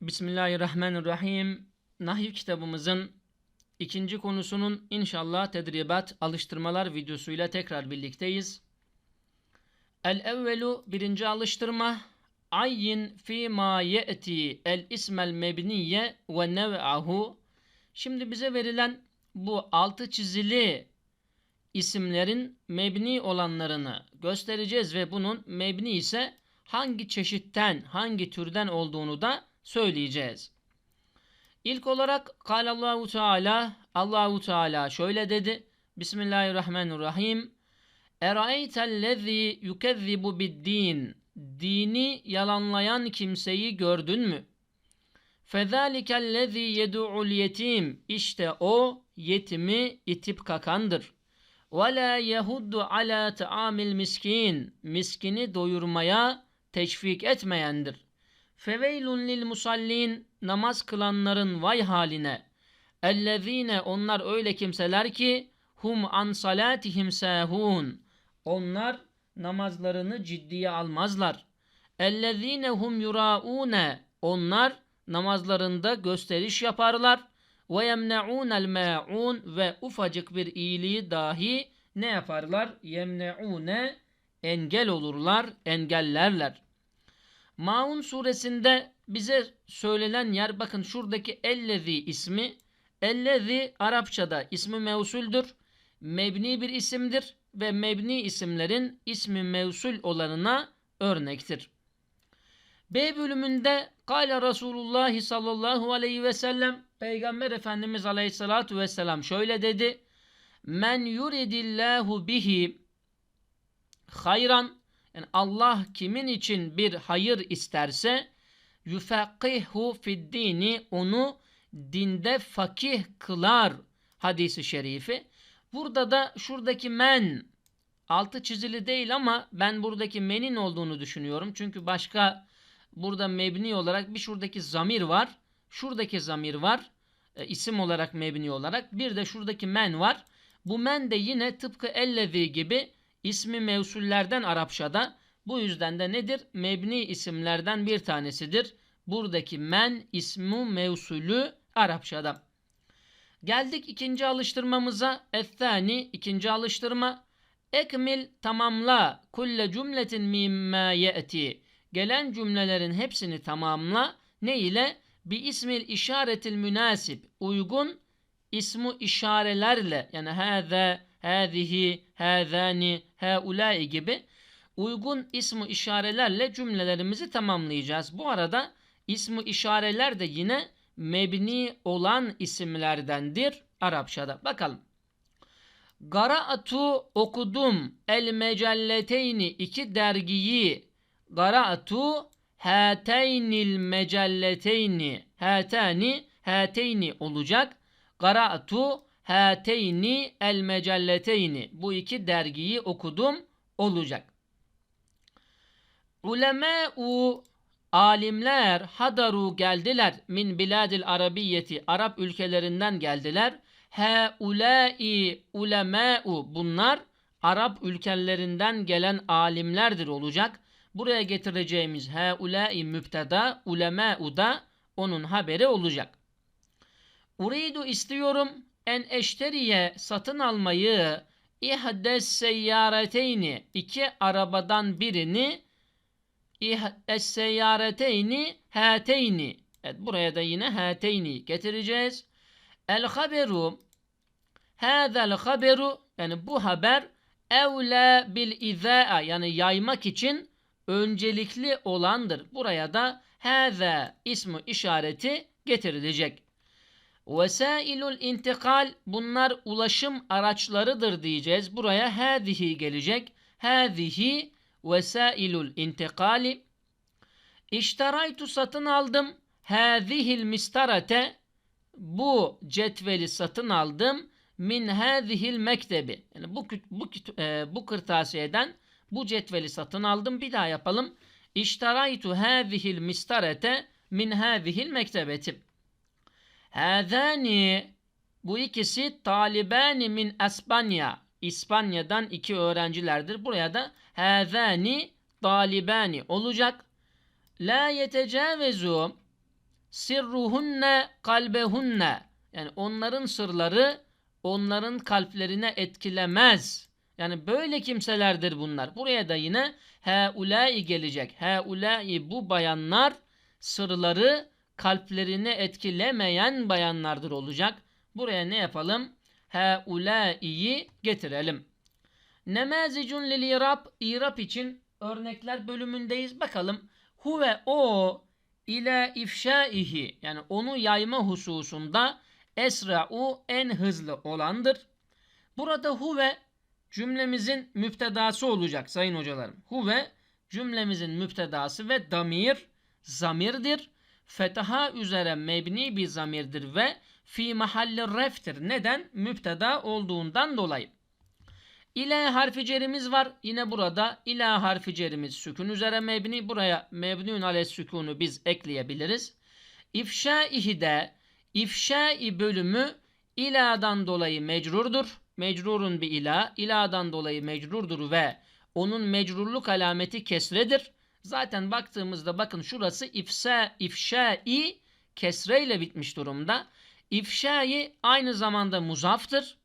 Bismillahirrahmanirrahim. Nahiv kitabımızın ikinci konusunun inşallah tedribat alıştırmalar videosuyla tekrar birlikteyiz. El evvelu birinci alıştırma ayyin fi ma ye'ti el ismel mebniye ve nev'ahu Şimdi bize verilen bu altı çizili isimlerin mebni olanlarını göstereceğiz ve bunun mebni ise hangi çeşitten, hangi türden olduğunu da söyleyeceğiz. İlk olarak Allahu Teala Allahu Teala şöyle dedi. Bismillahirrahmanirrahim. Eraeytellezî yukezzibu bid-din. Dini yalanlayan kimseyi gördün mü? Fezâlikellezî yed'ul yetim. İşte o yetimi itip kakandır. Ve la yehuddu ala ta'amil miskin. Miskini doyurmaya teşvik etmeyendir. Feveylun lil musallin namaz kılanların vay haline. Ellezine onlar öyle kimseler ki hum an salatihim sahun. Onlar namazlarını ciddiye almazlar. Ellezine hum yuraune. Onlar namazlarında gösteriş yaparlar. Ve yemne'unel ma'un ve ufacık bir iyiliği dahi ne yaparlar? Yemne'une engel olurlar, engellerler. Maun suresinde bize söylenen yer bakın şuradaki ellezi ismi ellezi Arapçada ismi mevsuldür. Mebni bir isimdir ve mebni isimlerin ismi mevsul olanına örnektir. B bölümünde Kale Resulullah sallallahu aleyhi ve sellem Peygamber Efendimiz aleyhissalatu vesselam şöyle dedi. Men yuridillahu bihi hayran yani Allah kimin için bir hayır isterse yufakihhu fid dini onu dinde fakih kılar hadisi şerifi. Burada da şuradaki men altı çizili değil ama ben buradaki menin olduğunu düşünüyorum. Çünkü başka burada mebni olarak bir şuradaki zamir var. Şuradaki zamir var. E, isim olarak mebni olarak. Bir de şuradaki men var. Bu men de yine tıpkı ellezi gibi ismi mevsullerden Arapçada. Bu yüzden de nedir? Mebni isimlerden bir tanesidir. Buradaki men ismu mevsulü Arapçada. Geldik ikinci alıştırmamıza. Ethani ikinci alıştırma. Ekmil tamamla kulle cümletin mimma ye'ti. Gelen cümlelerin hepsini tamamla. Ne ile? Bir ismil işaretil münasip. Uygun ismu işarelerle yani hâzâ, hâzihi, hâzâni, hâulâi gibi uygun ismu işarelerle cümlelerimizi tamamlayacağız. Bu arada ismu işareler de yine mebni olan isimlerdendir Arapçada. Bakalım. Gara'atu okudum el mecelleteyni iki dergiyi Gara'atu hateynil mecelleteyni hatani hateyni olacak. Gara'atu hateyni el mecelleteyni bu iki dergiyi okudum olacak. Ulemâ'u alimler hadaru geldiler min biladil arabiyeti Arap ülkelerinden geldiler. Heulâi ulemâ'u bunlar Arap ülkelerinden gelen alimlerdir olacak. Buraya getireceğimiz heulâi müpteda ulemâ'u da onun haberi olacak. Uridu istiyorum en eşteriye satın almayı ihdes seyyareteyni iki arabadan birini es-seyyareteyni hateyni. Evet buraya da yine hateyni getireceğiz. El haberu Hâzel haberu yani bu haber evle bil izâ'a yani yaymak için öncelikli olandır. Buraya da hâze ismi işareti getirilecek. Vesailul intikal bunlar ulaşım araçlarıdır diyeceğiz. Buraya hâzihi gelecek. Hâzihi vesailul intikali İştaraytu satın aldım. Hâzihil mistarate bu cetveli satın aldım. Min hâzihil mektebi. Yani bu, bu, e, bu kırtasiyeden bu cetveli satın aldım. Bir daha yapalım. İştaraytu hâzihil mistarete min hâzihil mektebeti. Hâzâni bu ikisi talibani min Espanya. İspanya'dan iki öğrencilerdir. Buraya da hâzâni talibani olacak. La yetecavezu sirruhunne kalbehunne. Yani onların sırları onların kalplerine etkilemez. Yani böyle kimselerdir bunlar. Buraya da yine heulai gelecek. Heulai bu bayanlar sırları kalplerini etkilemeyen bayanlardır olacak. Buraya ne yapalım? Heulai'yi getirelim. Nemazicun lil irab, irab için örnekler bölümündeyiz. Bakalım. Huve o ile ifşaihi yani onu yayma hususunda esra'u en hızlı olandır. Burada huve cümlemizin müptedası olacak sayın hocalarım. Huve cümlemizin müptedası ve damir zamirdir. Fetaha üzere mebni bir zamirdir ve fi mahalli reftir. Neden? Müpteda olduğundan dolayı. İle harfi cerimiz var. Yine burada ile harfi cerimiz sükun üzere mebni. Buraya mebnun ale sükunu biz ekleyebiliriz. İfşaihi de ifşai bölümü iladan dolayı mecrurdur. Mecrurun bir ila. İladan dolayı mecrurdur ve onun mecrurluk alameti kesredir. Zaten baktığımızda bakın şurası ifsa, ifşai kesreyle bitmiş durumda. İfşai aynı zamanda muzaftır.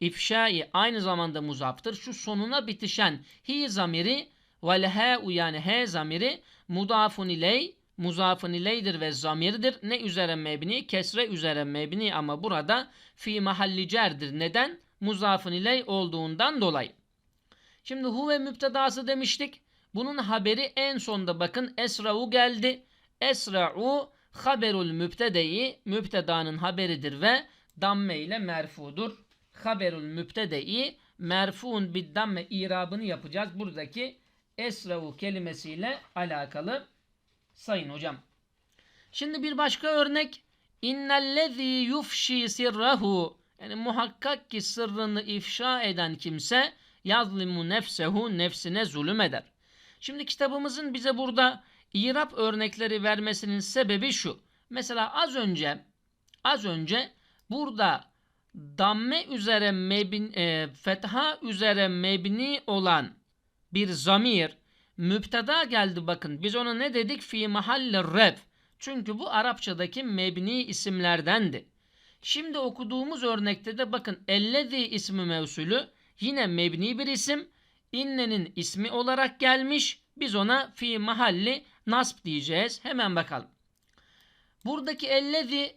İfşai aynı zamanda muzaftır. Şu sonuna bitişen hi zamiri vel he yani he zamiri mudafun iley muzafın ileydir ve zamirdir. Ne üzere mebni? Kesre üzere mebni ama burada fi mahalli cerdir. Neden? Muzafın iley olduğundan dolayı. Şimdi huve müptedası demiştik. Bunun haberi en sonda bakın esra'u geldi. Esra'u haberul mübtedeyi mübtedanın haberidir ve damme ile merfudur. Haberul mübtedeyi merfuun bid damme irabını yapacağız. Buradaki esra'u kelimesiyle alakalı sayın hocam. Şimdi bir başka örnek. İnnellezî yufşi sirrahu yani muhakkak ki sırrını ifşa eden kimse yazlimu nefsehu nefsine zulüm eder. Şimdi kitabımızın bize burada İrab örnekleri vermesinin sebebi şu. Mesela az önce az önce burada damme üzere mebin, e, fetha üzere mebni olan bir zamir müpteda geldi bakın. Biz ona ne dedik? Fi mahalle ref. Çünkü bu Arapçadaki mebni isimlerdendi. Şimdi okuduğumuz örnekte de bakın ellezi ismi mevsulü yine mebni bir isim. İnnenin ismi olarak gelmiş. Biz ona fi mahalli nasb diyeceğiz. Hemen bakalım. Buradaki ellezi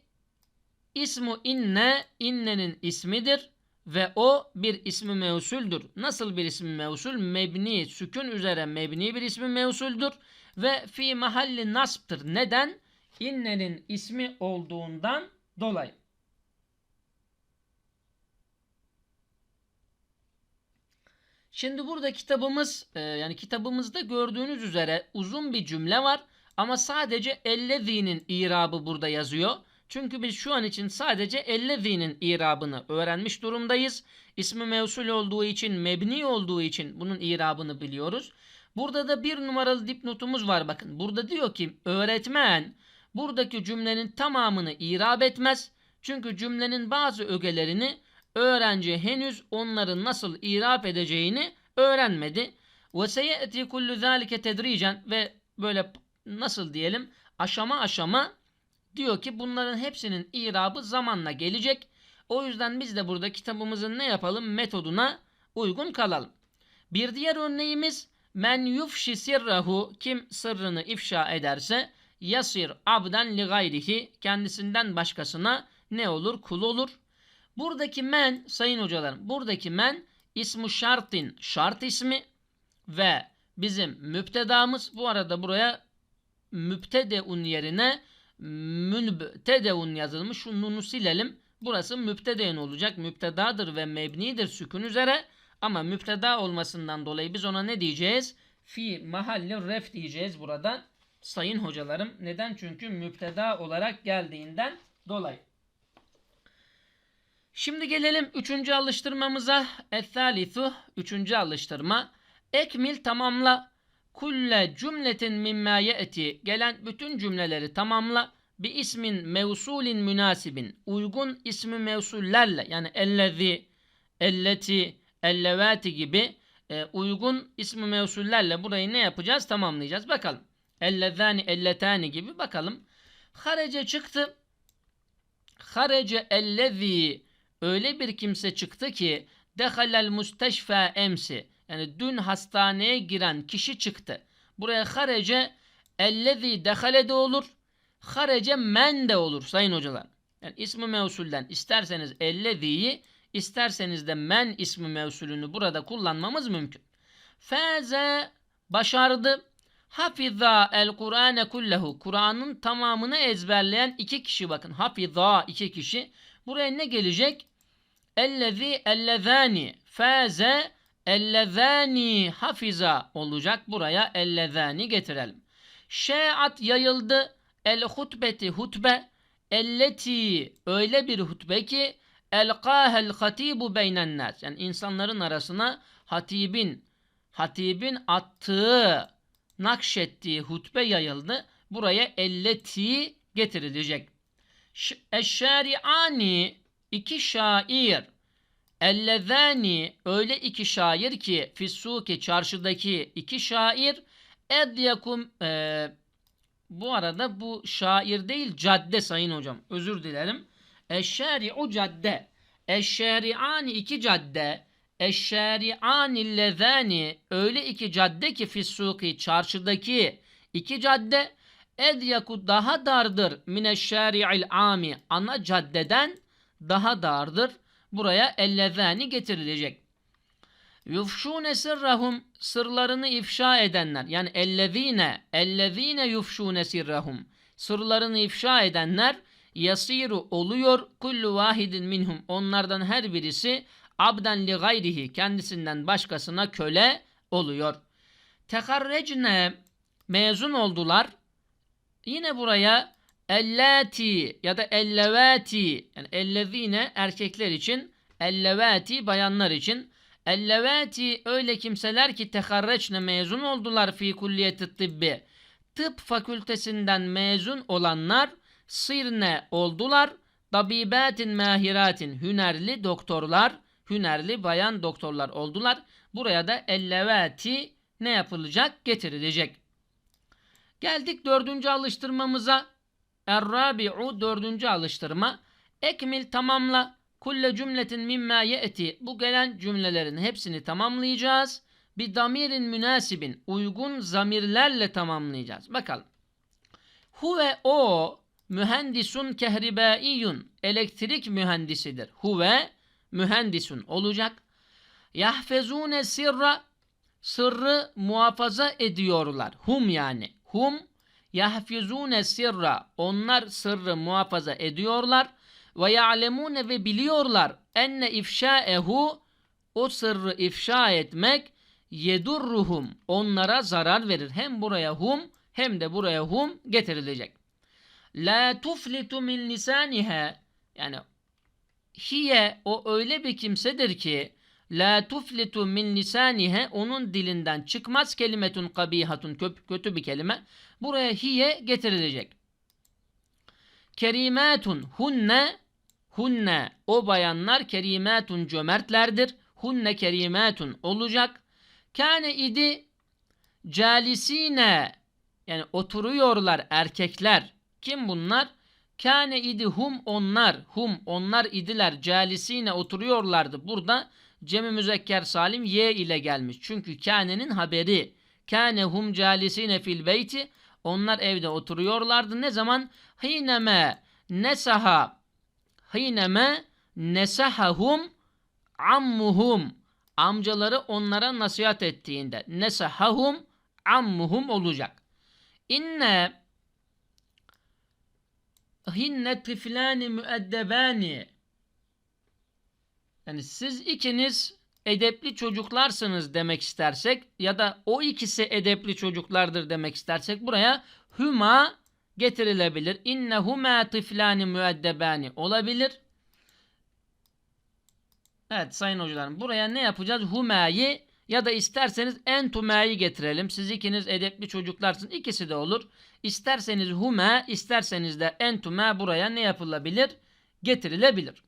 ismu inne innenin ismidir ve o bir ismi mevsuldür. Nasıl bir ismi mevsul? Mebni, sükun üzere mebni bir ismi mevsuldür ve fi mahalli nasb'tır. Neden? İnnenin ismi olduğundan dolayı. Şimdi burada kitabımız e, yani kitabımızda gördüğünüz üzere uzun bir cümle var ama sadece ellezi'nin irabı burada yazıyor. Çünkü biz şu an için sadece ellezi'nin irabını öğrenmiş durumdayız. İsmi mevsul olduğu için, mebni olduğu için bunun irabını biliyoruz. Burada da bir numaralı dipnotumuz var bakın. Burada diyor ki öğretmen buradaki cümlenin tamamını irab etmez. Çünkü cümlenin bazı ögelerini öğrenci henüz onların nasıl irab edeceğini öğrenmedi. Ve seyeti kullu zalike tedricen ve böyle nasıl diyelim aşama aşama diyor ki bunların hepsinin irabı zamanla gelecek. O yüzden biz de burada kitabımızın ne yapalım metoduna uygun kalalım. Bir diğer örneğimiz men yufşi sirrahu kim sırrını ifşa ederse yasir abden li gayrihi kendisinden başkasına ne olur kul olur. Buradaki men sayın hocalarım buradaki men ismu şartin şart ismi ve bizim müptedamız bu arada buraya müptedeun yerine münbtedeun yazılmış. Şu silelim. Burası müptedeun olacak. Müptedadır ve mebnidir sükun üzere. Ama müpteda olmasından dolayı biz ona ne diyeceğiz? Fi mahalli ref diyeceğiz burada. Sayın hocalarım. Neden? Çünkü müpteda olarak geldiğinden dolayı. Şimdi gelelim üçüncü alıştırmamıza. Ethalithu. Üçüncü alıştırma. Ekmil tamamla. Kulle cümletin mimma ye'ti. Gelen bütün cümleleri tamamla. Bir ismin mevsulin münasibin. Uygun ismi mevsullerle yani ellezi, elleti, ellevati gibi e, uygun ismi mevsullerle burayı ne yapacağız? Tamamlayacağız. Bakalım. Ellezani, elletani gibi bakalım. Harece çıktı. Harece ellezî öyle bir kimse çıktı ki dehalel musteşfa emsi yani dün hastaneye giren kişi çıktı. Buraya harece ellezî dehale de olur. Harece men de olur sayın hocalar. Yani ismi mevsulden isterseniz ellezî'yi isterseniz de men ismi mevsulünü burada kullanmamız mümkün. Feze başardı. Hafiza el Kur'ane kullehu. Kur'an'ın tamamını ezberleyen iki kişi bakın. Hafiza iki kişi. Buraya ne gelecek? Ellezi ellezani. Faze ellezani hafiza olacak. Buraya ellezani getirelim. Şe'at yayıldı. El hutbeti hutbe. Elleti öyle bir hutbe ki elqahel hatibu beynen nas. Yani insanların arasına hatibin hatibin attığı nakşettiği hutbe yayıldı. Buraya elleti getirilecek. Eşşari'ani iki şair. Ellezani öyle iki şair ki fissuki çarşıdaki iki şair. Edyakum e, bu arada bu şair değil cadde sayın hocam. Özür dilerim. Eşşari'u cadde. Eşşari'ani iki cadde. Eşşari'ani lezani öyle iki cadde ki fissuki çarşıdaki iki cadde. Edyaku daha dardır. Mineşşari'il ami ana caddeden daha dardır. Buraya ellezani getirilecek. Yufşune sırrahum sırlarını ifşa edenler yani ellezine ellezine yufşune sirrahum sırlarını ifşa edenler yasiru oluyor kullu vahidin minhum onlardan her birisi abden li gayrihi kendisinden başkasına köle oluyor. Tekarrecne mezun oldular. Yine buraya ellati ya da ellevati yani ellezine erkekler için ellevati bayanlar için ellevati öyle kimseler ki tekarreçne mezun oldular fi kulliyeti tıbbi tıp fakültesinden mezun olanlar sirne oldular tabibatin mahiratin hünerli doktorlar hünerli bayan doktorlar oldular. Buraya da ellevati ne yapılacak? Getirilecek. Geldik dördüncü alıştırmamıza. Errabi'u dördüncü alıştırma. Ekmil tamamla. Kulle cümletin mimma ye'ti. Bu gelen cümlelerin hepsini tamamlayacağız. Bir damirin münasibin. Uygun zamirlerle tamamlayacağız. Bakalım. Huve o mühendisun kehribaiyun. Elektrik mühendisidir. Huve mühendisun olacak. Yahfezune sirra sırrı muhafaza ediyorlar. Hum yani. Hum yahfezune sirra onlar sırrı muhafaza ediyorlar ve ya'lemune ve biliyorlar enne ifşaehu o sırrı ifşa etmek yedurruhum onlara zarar verir. Hem buraya hum hem de buraya hum getirilecek. La tuflitu min lisaniha yani hiye o öyle bir kimsedir ki la tuflitu min lisanihe onun dilinden çıkmaz. Kelimetun kabihatun kötü bir kelime. Buraya hiye getirilecek. Kerimatun hunne hunne o bayanlar kerimatun cömertlerdir. Hunne kerimatun olacak. Kâne idi calisine yani oturuyorlar erkekler. Kim bunlar? Kâne idi hum onlar, hum onlar idiler calisine oturuyorlardı. Burada cemi müzekker salim y ile gelmiş. Çünkü kânenin haberi. Kâne hum calisine fil beyti. Onlar evde oturuyorlardı. Ne zaman? Hineme nesaha hineme nesahahum ammuhum amcaları onlara nasihat ettiğinde nesahahum ammuhum olacak. İnne hinne tiflani müeddebani yani siz ikiniz edepli çocuklarsınız demek istersek ya da o ikisi edepli çocuklardır demek istersek buraya hüma getirilebilir. İnne huma tiflani müeddebani olabilir. Evet sayın hocalarım buraya ne yapacağız? Huma'yı ya da isterseniz entuma'yı getirelim. Siz ikiniz edepli çocuklarsınız. İkisi de olur. İsterseniz huma, isterseniz de entuma buraya ne yapılabilir? Getirilebilir.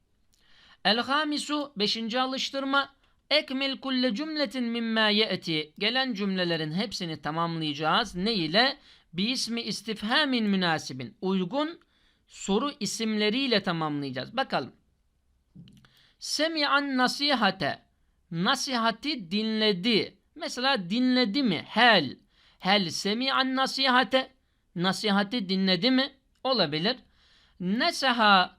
El-hamisu, beşinci alıştırma. Ekmil kulle cümletin mimma ye'ti. Gelen cümlelerin hepsini tamamlayacağız. Ne ile? bi ismi istifhamin münasibin. Uygun soru isimleriyle tamamlayacağız. Bakalım. Semi'an nasihate. Nasihati dinledi. Mesela dinledi mi? Hel. Hel semi'an nasihate. Nasihati dinledi mi? Olabilir. Nesaha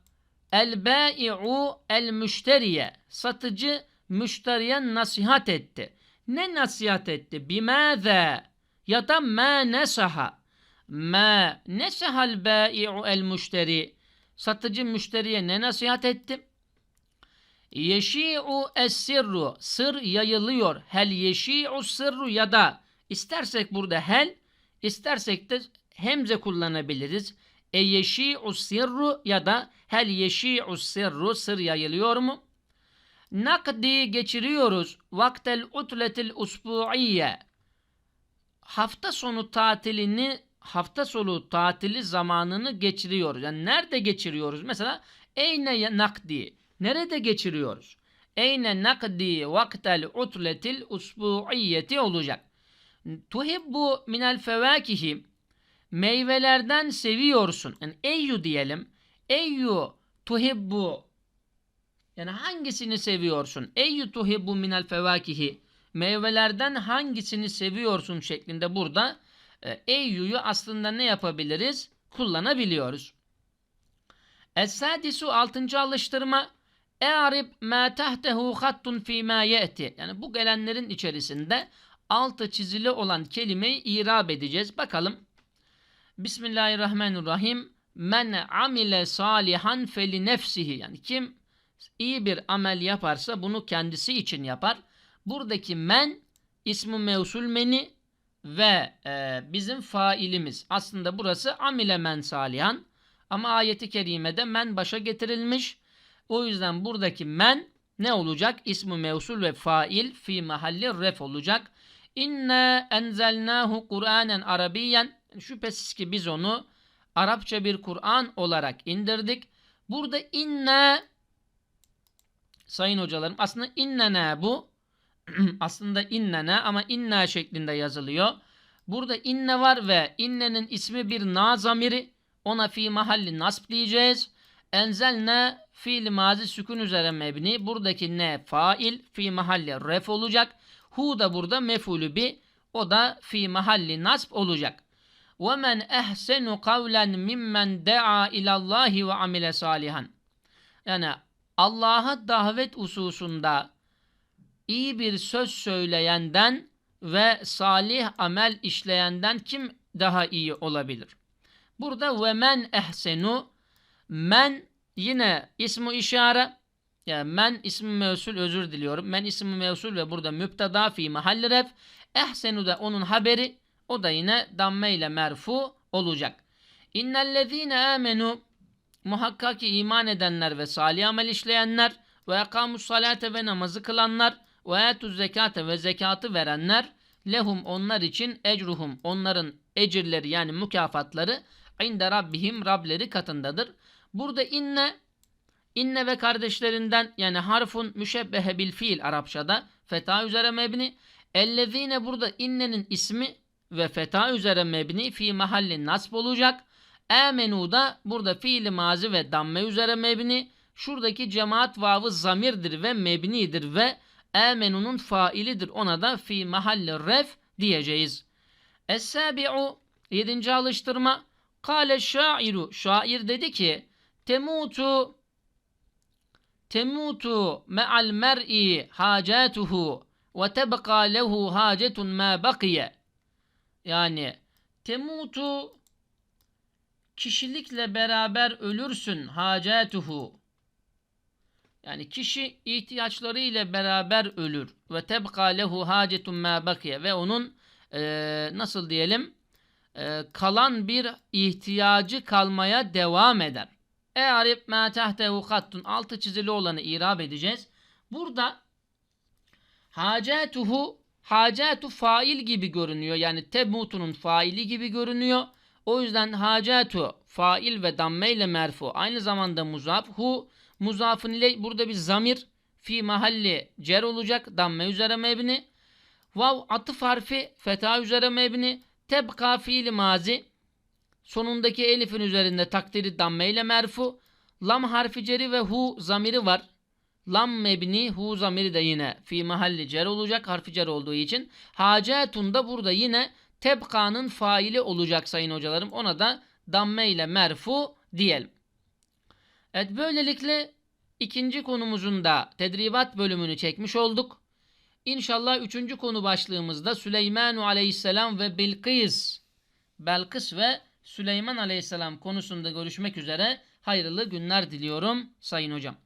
el bai'u el müşteriye. Satıcı müşteriye nasihat etti. Ne nasihat etti? Bimâze ya da ma nesaha. Ma nesahal bai'u el müşteri. Satıcı müşteriye ne nasihat etti? Yeşi'u es-sirru. Sır yayılıyor. Hel yeşi'u sırru ya da istersek burada hel, istersek de hemze kullanabiliriz. E yeşi'u sirru ya da hel yeşi'u sirru sır yayılıyor mu? Nakdi geçiriyoruz. Vaktel utletil usbu'iyye. Hafta sonu tatilini hafta sonu tatili zamanını geçiriyoruz. Yani nerede geçiriyoruz? Mesela eyne nakdi. Nerede geçiriyoruz? Eyne nakdi vaktel utletil usbu'iyyeti olacak. Tuhibbu minel fevakihi meyvelerden seviyorsun. Yani eyyu diyelim. Eyyu tuhibbu yani hangisini seviyorsun? Eyyu tuhibbu minel fevakihi meyvelerden hangisini seviyorsun şeklinde burada e, eyyuyu aslında ne yapabiliriz? Kullanabiliyoruz. Es-sadisu altıncı alıştırma E'arib ma tahtehu hattun fi ma ye'ti. Yani bu gelenlerin içerisinde altı çizili olan kelimeyi irab edeceğiz. Bakalım. Bismillahirrahmanirrahim. Men amile salihan feli nefsihi. Yani kim iyi bir amel yaparsa bunu kendisi için yapar. Buradaki men ismi mevsul meni ve e, bizim failimiz. Aslında burası amile men salihan. Ama ayeti kerimede men başa getirilmiş. O yüzden buradaki men ne olacak? İsmi mevsul ve fail fi mahalli ref olacak. İnne enzelnahu Kur'anen Arabiyen. Şüphesiz ki biz onu Arapça bir Kur'an olarak indirdik. Burada inne sayın hocalarım aslında innene bu aslında innene ama inna şeklinde yazılıyor. Burada inne var ve innenin ismi bir na zamiri. Ona fi mahalli nasb diyeceğiz. Enzelne fiil mazi sükun üzere mebni. Buradaki ne fail fi mahalli ref olacak. Hu da burada mefulü bi. O da fi mahalli nasb olacak. وَمَنْ اَحْسَنُ قَوْلًا مِمَّنْ دَعَا اِلَى اللّٰهِ وَعَمِلَ صَالِحًا Yani Allah'a davet hususunda iyi bir söz söyleyenden ve salih amel işleyenden kim daha iyi olabilir? Burada ve men ehsenu men yine ismu işare yani men ismi mevsul özür diliyorum. Men ismi mevsul ve burada müpteda fi mahalli ref. Ehsenu da onun haberi. O da yine damme ile merfu olacak. İnnellezine amenu muhakkak ki iman edenler ve salih amel işleyenler ve yakamus salate ve namazı kılanlar ve etuz zekate ve zekatı verenler lehum onlar için ecruhum onların ecirleri yani mükafatları inde rabbihim Rableri katındadır. Burada inne inne ve kardeşlerinden yani harfun müşebbehe bil fiil Arapçada feta üzere mebni ellezine burada innenin ismi ve feta üzere mebni fi mahallin nasb olacak. Amenu da burada fiili mazi ve damme üzere mebni. Şuradaki cemaat vavı zamirdir ve mebnidir ve amenunun failidir. Ona da fi mahalli ref diyeceğiz. Es-sabi'u yedinci alıştırma. Kale şairu. Şair dedi ki temutu temutu me'al mer'i hacatuhu ve tebqa lehu hacetun ma bakiye. Yani temutu kişilikle beraber ölürsün hacatuhu. Yani kişi ihtiyaçlarıyla beraber ölür. Ve tebqa lehu hacetun ma bakiye. Ve onun e, nasıl diyelim e, kalan bir ihtiyacı kalmaya devam eder. E'arib ma tehtehu hattun altı çizili olanı irab edeceğiz. Burada hacatuhu hacatu fail gibi görünüyor. Yani temutunun faili gibi görünüyor. O yüzden hacatu fail ve damme ile merfu aynı zamanda muzaf. Hu muzafın ile burada bir zamir fi mahalli cer olacak. Damme üzere mebni. Vav atıf harfi feta üzere mebni. Tebka fiili mazi sonundaki elifin üzerinde takdiri damme ile merfu. Lam harfi ceri ve hu zamiri var. Lam mebni hu zamiri de yine fi mahalli cer olacak harfi cer olduğu için. Hacetun da burada yine tebkanın faili olacak sayın hocalarım. Ona da damme ile merfu diyelim. Evet böylelikle ikinci konumuzun da tedribat bölümünü çekmiş olduk. İnşallah üçüncü konu başlığımızda Süleymanu aleyhisselam ve Bilkis, Belkıs ve Süleyman aleyhisselam konusunda görüşmek üzere hayırlı günler diliyorum sayın hocam.